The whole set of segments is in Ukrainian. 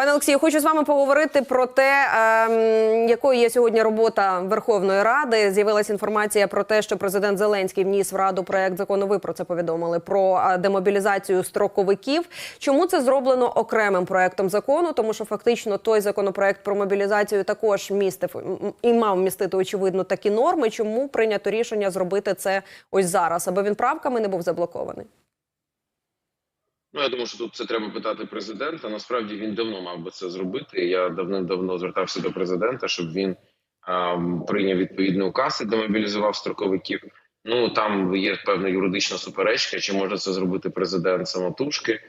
Пане Олексію, хочу з вами поговорити про те, ем, якою є сьогодні робота Верховної Ради. З'явилася інформація про те, що президент Зеленський вніс в раду проект закону. Ви про це повідомили про е, демобілізацію строковиків. Чому це зроблено окремим проектом закону? Тому що фактично той законопроект про мобілізацію також містив і мав містити очевидно такі норми. Чому прийнято рішення зробити це ось зараз, аби він правками не був заблокований? Ну, я думаю, що тут це треба питати президента. Насправді він давно мав би це зробити. Я давним-давно звертався до президента, щоб він ем, прийняв відповідний указ і демобілізував строковиків. Ну там є певна юридична суперечка, чи може це зробити президент самотужки,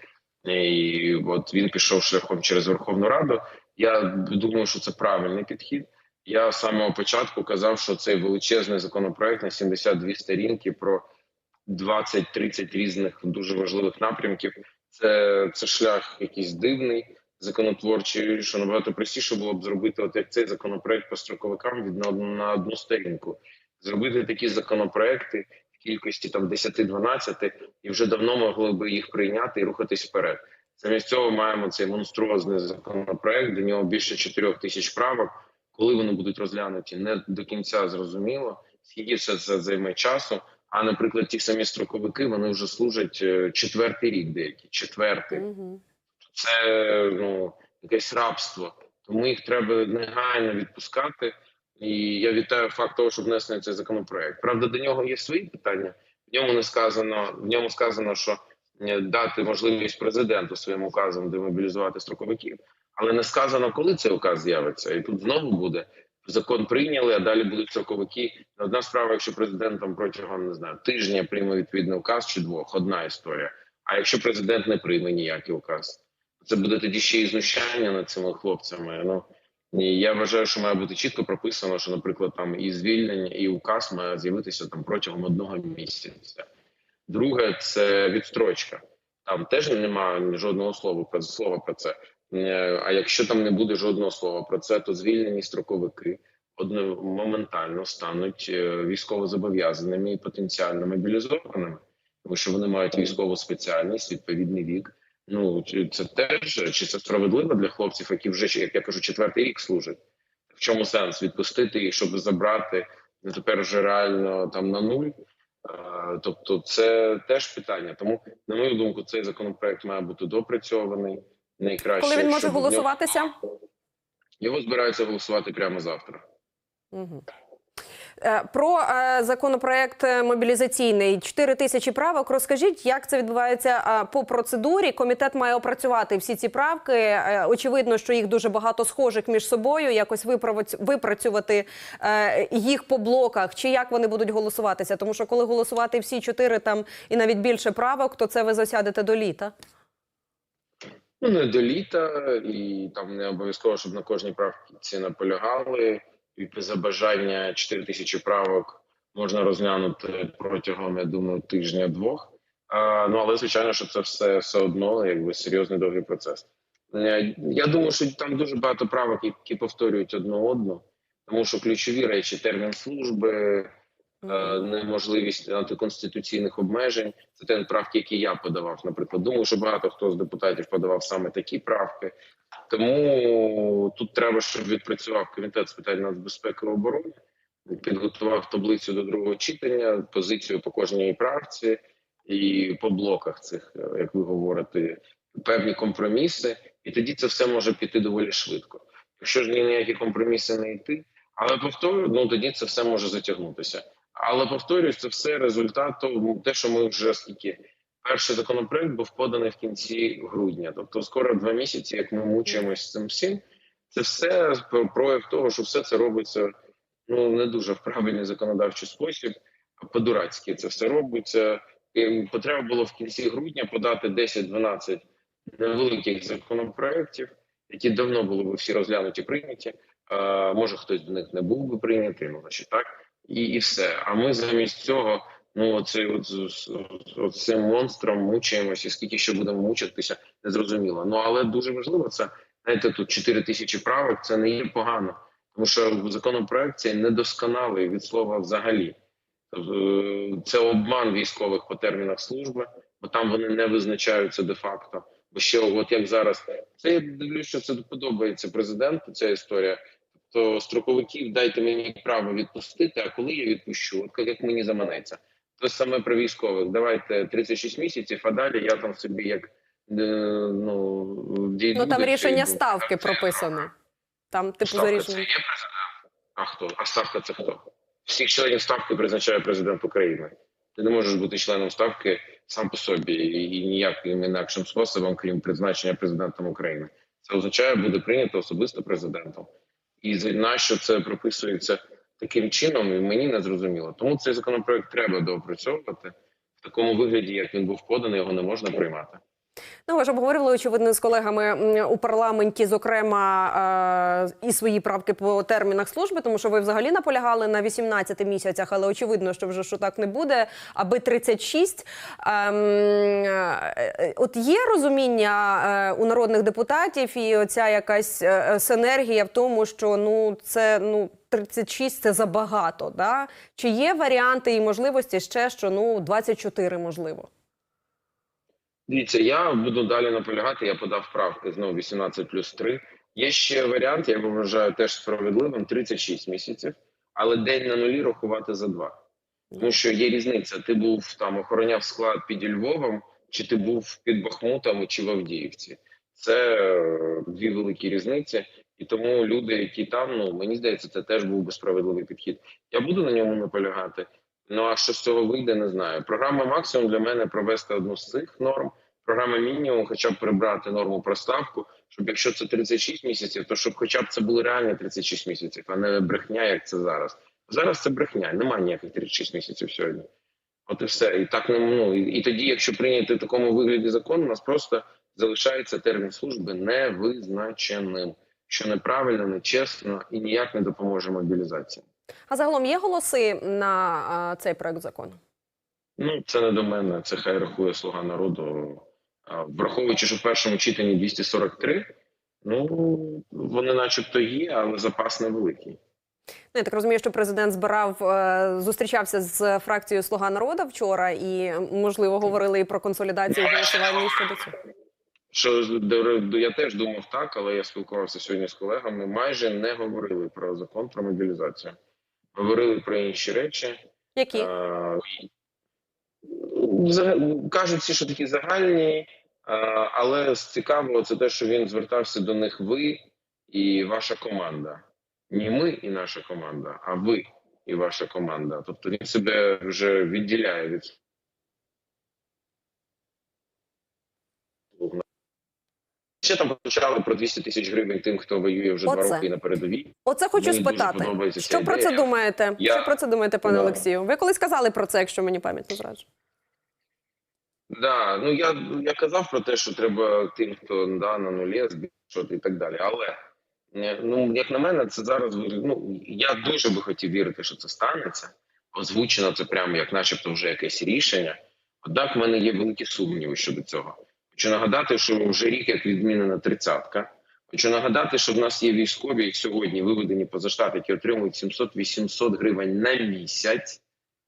і от він пішов шляхом через Верховну Раду. Я думаю, що це правильний підхід. Я з самого початку казав, що цей величезний законопроект на 72 сторінки про 20-30 різних дуже важливих напрямків. Це, це шлях якийсь дивний, законотворчий. Що набагато простіше було б зробити, от як цей законопроект по строковикам від на на одну сторінку, зробити такі законопроекти в кількості там 10-12, і вже давно могли би їх прийняти і рухатись вперед. Замість цього маємо цей монструозний законопроект. До нього більше 4 тисяч правок. Коли вони будуть розглянуті, не до кінця зрозуміло. Скільки все це займе часу? А наприклад, ті самі строковики вони вже служать е, четвертий рік, деякі четвертий. Угу. Це ну якесь рабство. Тому їх треба негайно відпускати. І я вітаю факт того, що внесений цей законопроект. Правда, до нього є свої питання. В ньому не сказано. В ньому сказано, що е, дати можливість президенту своїм указом демобілізувати строковиків, але не сказано, коли цей указ з'явиться, і тут знову буде закон прийняли, а далі будуть строковики. Одна справа, якщо президент там протягом не знаю тижня прийме відповідний указ чи двох, одна історія. А якщо президент не прийме ніякий указ, це буде тоді ще і знущання над цими хлопцями. Ну і я вважаю, що має бути чітко прописано, що, наприклад, там і звільнення, і указ має з'явитися там протягом одного місяця. Друге, це відстрочка. Там теж немає жодного слова про слова про це. Е, А якщо там не буде жодного слова про це, то звільнені строковики моментально стануть е, військовозобов'язаними і потенціально мобілізованими, тому що вони мають військову спеціальність, відповідний вік. Ну це теж чи це справедливо для хлопців, які вже як я кажу, четвертий рік служать. В чому сенс відпустити їх, щоб забрати ну, тепер вже реально там на нуль? Е, Тобто, це теж питання. Тому, на мою думку, цей законопроект має бути допрацьований. Найкраще Коли він може в нього- голосуватися? Його збираються голосувати прямо завтра. Угу. Про е, законопроект е, мобілізаційний 4 тисячі правок. Розкажіть, як це відбувається по процедурі? Комітет має опрацювати всі ці правки. Очевидно, що їх дуже багато схожих між собою. Якось випрацювати їх по блоках, чи як вони будуть голосуватися? Тому що коли голосувати всі чотири там і навіть більше правок, то це ви засядете до літа. Ну не до літа, і там не обов'язково, щоб на кожній правці наполягали. І за бажання 4 тисячі правок можна розглянути протягом, я думаю, тижня-двох. Ну але звичайно, що це все все одно якби серйозний довгий процес. Е, Я думаю, що там дуже багато правок, які повторюють одну одну, тому що ключові речі термін служби, неможливість антиконституційних обмежень. Це те правки, які я подавав. Наприклад, думаю, що багато хто з депутатів подавав саме такі правки. Тому тут треба, щоб відпрацював комітет з питань нацбезпеки і оборони, підготував таблицю до другого читання, позицію по кожній правці і по блоках цих, е, як ви говорите, певні компроміси, і тоді це все може піти доволі швидко. Якщо ж ні ніякі компроміси не йти, але повторюю, ну тоді це все може затягнутися. Але повторюю, це все результат того, те, що ми вже скільки перший законопроект був поданий в кінці грудня, тобто скоро два місяці, як ми мучаємось з цим всім. Це все прояв того, що все це робиться ну не дуже в правильний законодавчий спосіб, по-дурацьки це все робиться. І потреба було в кінці грудня подати 10-12 невеликих законопроєктів, які давно були б всі розглянуті, прийняті. А, може, хтось до них не був би прийнятий, ну значить так, і, і все. А ми замість цього. Ну, оцей от, от цим монстром мучаємося, скільки ще будемо мучитися, незрозуміло. Ну але дуже важливо це. Знаєте, тут 4 тисячі правок, це не є погано, тому що законопроект цей недосконалий від слова взагалі. Е, Це обман військових по термінах служби, бо там вони не визначаються де-факто. Бо ще от як зараз, це я дивлюсь, що це подобається президенту. Ця історія. Тобто строковиків дайте мені право відпустити. А коли я відпущу, от як мені заманеться, то саме про військових. Давайте 36 місяців, а далі я там собі як е, ну дійду Ну там рішення цієї ставки думки. прописано. Там, типу, за Ставка це є президент. А хто? А ставка це хто? Всіх членів ставки призначає президент України. Ти не можеш бути членом ставки сам по собі і ніяким інакшим способом, крім призначення президентом України. Це означає, буде прийнято особисто президентом. І на нащо це прописується таким чином, і мені не зрозуміло. Тому цей законопроект треба доопрацьовувати в такому вигляді, як він був поданий, його не можна приймати. Ну, ви ж обговорювали очевидно з колегами у парламенті, зокрема, е, і свої правки по термінах служби, тому що ви взагалі наполягали на 18 місяцях, але очевидно, що вже що так не буде, аби 36. Ем, е, От є розуміння е, у народних депутатів і оця якась синергія в тому, що ну це ну. 36 – це забагато, да? Чи є варіанти і можливості ще, що ну 24 можливо? Дивіться, я буду далі наполягати. Я подав правки знову 18 плюс 3. Є ще варіант, я вважаю теж справедливим: 36 місяців, але день на нулі рахувати за два. Тому що є різниця. Ти був там охороняв склад під Львовом, чи ти був під Бахмутом, чи в Авдіївці. Це е, дві великі різниці. І тому люди, які там, ну мені здається, це теж був би справедливий підхід. Я буду на ньому наполягати. Ну а що з цього вийде, не знаю. Програма максимум для мене провести одну з цих норм. Програма мінімум, хоча б прибрати норму про ставку, щоб якщо це 36 місяців, то щоб хоча б це були реальні 36 місяців, а не брехня, як це зараз. Зараз це брехня, немає ніяких 36 місяців сьогодні. От і все. І так не ну і, і тоді, якщо прийняти в такому вигляді закон, у нас просто залишається термін служби невизначеним, що неправильно, нечесно і ніяк не допоможе мобілізації. А загалом є голоси на а, цей проект закону? Ну, це не до мене, це хай рахує слуга народу. А, Враховуючи, що в першому читанні 243, ну вони начебто є, але запас невеликий. Ну, я так розумію, що президент збирав, е, зустрічався з фракцією Слуга народу вчора, і можливо говорили і про консолідацію голосування щодо цього. Що я теж думав так, але я спілкувався сьогодні з колегами. Майже не говорили про закон про мобілізацію. Говорили про інші речі. Які Е, взаг- Кажуть всі, що такі загальні, але з цікавого це те, що він звертався до них ви і ваша команда. Не ми і наша команда, а ви і ваша команда. Тобто він себе вже відділяє від Ще там почали про 200 тисяч гривень тим, хто воює вже два роки на передовій. оце хочу мені спитати. Що про це думаєте? Я- Що про це думаєте, пане Да. Олексію? Ви колись казали про це, якщо мені пам'ять не зраджує. Да, ну я, я казав про те, що треба тим, хто да, на нулі збільшувати і так далі. Але е, ну як на мене, це зараз ну я дуже би хотів вірити, що це станеться. Озвучено це прямо як, начебто, вже якесь рішення. Однак в мене є великі сумніви щодо цього. Хочу нагадати, що вже рік як відмінена тридцятка. Хочу нагадати, що в нас є військові, які сьогодні виведені поза штат, які отримують 700-800 гривень на місяць.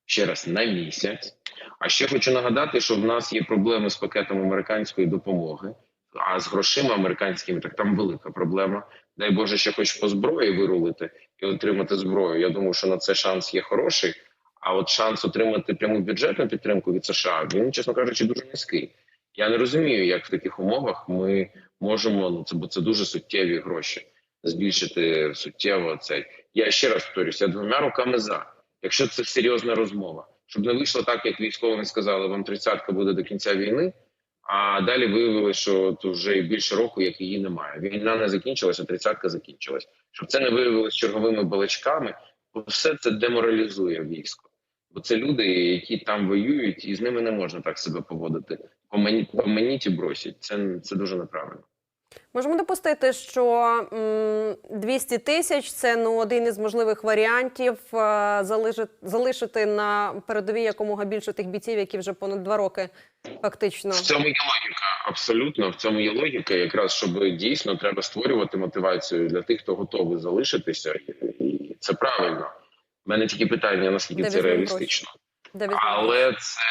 Ще раз на місяць. А ще хочу нагадати, що в нас є проблеми з пакетом американської допомоги, а з грошима американськими так там велика проблема. Дай Боже, ще хоч по зброї вирулити і отримати зброю. Я думаю, що на це шанс є хороший. А от шанс отримати пряму бюджетну підтримку від США, він, чесно кажучи, дуже низький. Я не розумію, як в таких умовах ми можемо ну це бо це дуже суттєві гроші збільшити суттєво цей. Я ще раз повторюсь, я двома руками за. Якщо це серйозна розмова, щоб не вийшло так, як військовим сказали, вам тридцятка буде до кінця війни. А далі виявилося, що вже більше року, як її немає. Війна не закінчилася, тридцятка закінчилась. Щоб це не виявилось черговими балачками, бо все це деморалізує військо. Бо це люди, які там воюють, і з ними не можна так себе поводити. Помані- Поманіть і бросіть. Це, це дуже неправильно. Можемо допустити, що м, 200 тисяч це ну один із можливих варіантів е, залишити, на передовій якомога більше тих бійців, які вже понад два роки фактично. В цьому є логіка. Абсолютно в цьому є логіка. Якраз щоб дійсно треба створювати мотивацію для тих, хто готовий залишитися, і це правильно. У мене тільки питання: наскільки це реалістично. Але це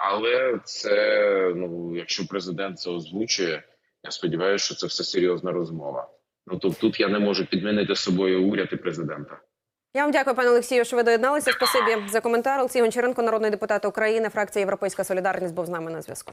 але це ну, якщо президент це озвучує, Я сподіваюся, що це все серйозна розмова. Ну тобто тут я не можу підмінити собою уряд і президента. Я вам дякую, пане Олексію, що ви доєдналися. Спасибі за коментар. Олексій Гончаренко, народний депутат України, фракція Європейська Солідарність, був з нами на зв'язку.